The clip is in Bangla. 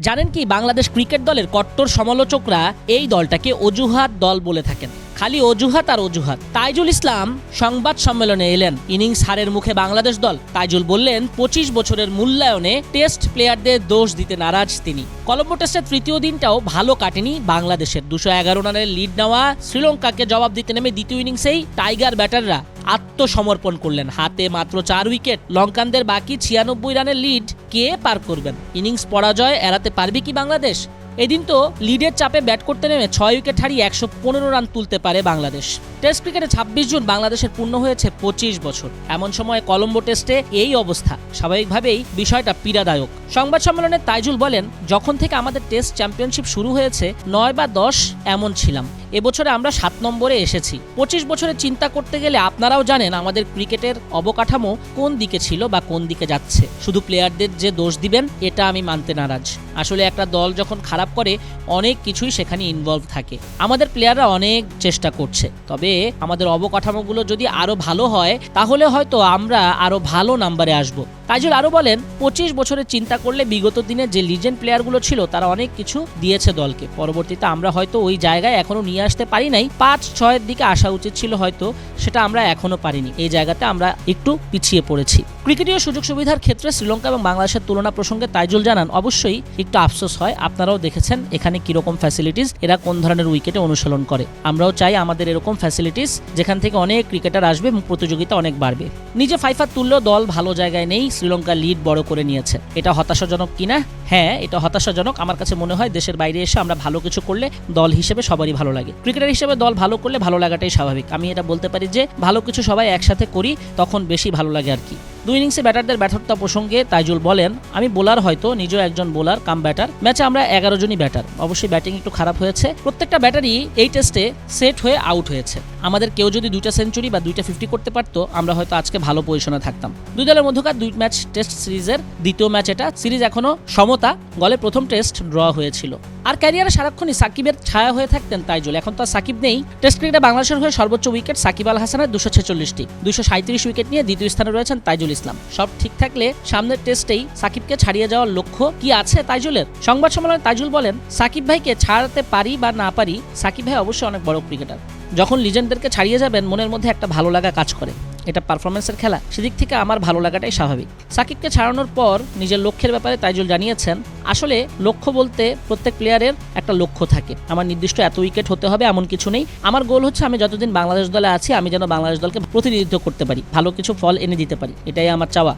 জানেন কি, বাংলাদেশ ক্রিকেট দলের কট্টর সমালোচকরা এই দলটাকে অজুহাত দল বলে থাকেন। খালি অজুহাত আর অজুহাত। তাইজুল ইসলাম সংবাদ সম্মেলনে এলেন। ইনিংস হারের মুখে বাংলাদেশ দল। তাইজুল বললেন, পঁচিশ বছরের মূল্যায়নে টেস্ট প্লেয়ারদের দোষ দিতে নারাজ তিনি। কলম্বো টেস্টের তৃতীয় দিনটাও ভালো কাটেনি বাংলাদেশের। দুশো এগারো রানের লিড নেওয়া শ্রীলঙ্কাকে জবাব দিতে নেমে দ্বিতীয় ইনিংসেই টাইগার ব্যাটাররা আত্মসমর্পণ করলেন। হাতে মাত্র চার উইকেট। লঙ্কানদের বাকি ছিয়ানব্বই রানের লিড কে পার করবেন? ইনিংস পরাজয় এড়াতে পারবে কি বাংলাদেশ? এদিন তো লিডের চাপে ব্যাট করতে নেমে ছয় উইকেট হারিয়ে একশো পনেরো রান তুলতে পারে বাংলাদেশ। টেস্ট ক্রিকেটে ছাব্বিশ জুন বাংলাদেশের পূর্ণ হয়েছে পঁচিশ বছর। এমন সময় কলম্বো টেস্টে এই অবস্থা। স্বাভাবিকভাবেই বিষয়টা পীড়াদায়ক। সংবাদ সম্মেলনে তাইজুল বলেন, যখন থেকে আমাদের টেস্ট চ্যাম্পিয়নশিপ শুরু হয়েছে, নয় বা দশ এমন ছিলাম। এবছরে আমরা সাত নম্বরে এসেছি। পঁচিশ বছরে চিন্তা করতে গেলে আপনারাও জানেন আমাদের ক্রিকেটের অবকাঠামো কোন দিকে ছিল বা কোন দিকে যাচ্ছে। শুধু প্লেয়ারদের যে দোষ দিবেন, এটা আমি মানতে নারাজ। আসলে একটা দল যখন খারাপ করে, অনেক কিছুই সেখানে ইনভলভ থাকে। আমাদের প্লেয়াররা অনেক চেষ্টা করছে। তবে আমাদের অবকাঠামোগুলো যদি আরও ভালো হয়, তাহলে হয়তো আমরা আরও ভালো নাম্বারে আসব। তাইজুল আরও বলেন, পঁচিশ বছরের চিন্তা করলে বিগত দিনে যে লিজেন্ড প্লেয়ারগুলো ছিল, তারা অনেক কিছু দিয়েছে দলকে। পরবর্তীতে আমরা হয়তো ওই জায়গায় এখনও নিয়ে আসতে পারি নাই। পাঁচ, ছয়ের দিকে আসা উচিত ছিল হয়তো, সেটা আমরা এখনও পারিনি। এই জায়গাতে আমরা একটু পিছিয়ে পড়েছি। ক্রিকেটীয় সুযোগ সুবিধার ক্ষেত্রে শ্রীলঙ্কা এবং বাংলাদেশের তুলনা প্রসঙ্গে তাইজুল জানান, অবশ্যই একটু আফসোস হয়। আপনারাও দেখেছেন এখানে কীরকম ফ্যাসিলিটিস এরা কোন ধরনের উইকেটে অনুশীলন করে। আমরাও চাই আমাদের এরকম ফ্যাসিলিটিস যেখান থেকে অনেক ক্রিকেটার আসবে এবং প্রতিযোগিতা অনেক বাড়বে। নিজে ফাইফার তুললেও দল ভালো জায়গায় নেই শ্রীলঙ্কা লিড বড় করে নিয়েছে। এটা হতাশাজনক কিনা হ্যাঁ এটা হতাশাজনক। আমার কাছে মনে হয় দেশের বাইরে এসে আমরা ভালো কিছু করলে দল হিসেবে সবারই ভালো লাগে। ক্রিকেটার হিসেবে দল ভালো করলে ভালো লাগাটাই স্বাভাবিক। আমি এটা বলতে পারি যে, ভালো কিছু সবাই একসাথে করি, তখন বেশি ভালো লাগে আর কি। দুই ইনিংসে ব্যাটারদের ব্যর্থতা প্রসঙ্গে তাইজুল বলেন, আমি বোলার হয়তো, নিজেও একজন বোলার, কাম ব্যাটার। ম্যাচে আমরা এগারো জনই ব্যাটার। অবশ্যই ব্যাটিং একটু খারাপ হয়েছে। প্রত্যেকটা ব্যাটারই এই টেস্টে সেট হয়ে আউট হয়েছে। আমাদের কেউ যদি দুইটা সেঞ্চুরি বা দুইটা ফিফটি করতে পারতো, আমরা হয়তো আজকে ভালো পজিশনে থাকতাম। দুই দলের মধ্যকার দুই ম্যাচ টেস্ট সিরিজের দ্বিতীয় ম্যাচ এটা। সিরিজ এখনও সমতা, গলে প্রথম টেস্ট ড্র হয়েছিল। আর ক্যারিয়ারে সারাক্ষণই সাকিবের ছায়া হয়ে থাকতেন তাইজুল। এখন তো সাকিব নেই। টেস্ট ক্রিকেটে বাংলাদেশের হয়ে সর্বোচ্চ উইকেট সাকিব আল হাসানের দুশো ছেচল্লিশটি। দুশো সাঁত্রিশ উইকেট নিয়ে দ্বিতীয় স্থানে রয়েছেন তাইজুল ইসলাম। সব ঠিক থাকলে সামনের টেস্টেই সাকিবকে ছাড়িয়ে যাওয়ার লক্ষ্য কি আছে তাইজুলের? সংবাদ সম্মেলনে তাইজুল বলেন, সাকিব ভাইকে ছাড়াতে পারি বা না পারি, সাকিব ভাই অবশ্যই অনেক বড় ক্রিকেটার। যখন লিজেন্ডদেরকে ছাড়িয়ে যাবেন, মনের মধ্যে একটা ভালো লাগা কাজ করে। এটা পারফরমেন্সের খেলা, সেদিক থেকে আমার ভালো লাগাটাই স্বাভাবিক। সাকিবকে ছাড়ানোর পর নিজের লক্ষ্যের ব্যাপারে তাইজুল জানিয়েছেন, আসলে লক্ষ্য বলতে প্রত্যেক প্লেয়ারের একটা লক্ষ্য থাকে। আমার নির্দিষ্ট এত উইকেট হতে হবে এমন কিছু নেই। আমার গোল হচ্ছে আমি যতদিন বাংলাদেশ দলে আছি, আমি যেন বাংলাদেশ দলকে প্রতিনিধিত্ব করতে পারি, ভালো কিছু ফল এনে দিতে পারি, এটাই আমার চাওয়া।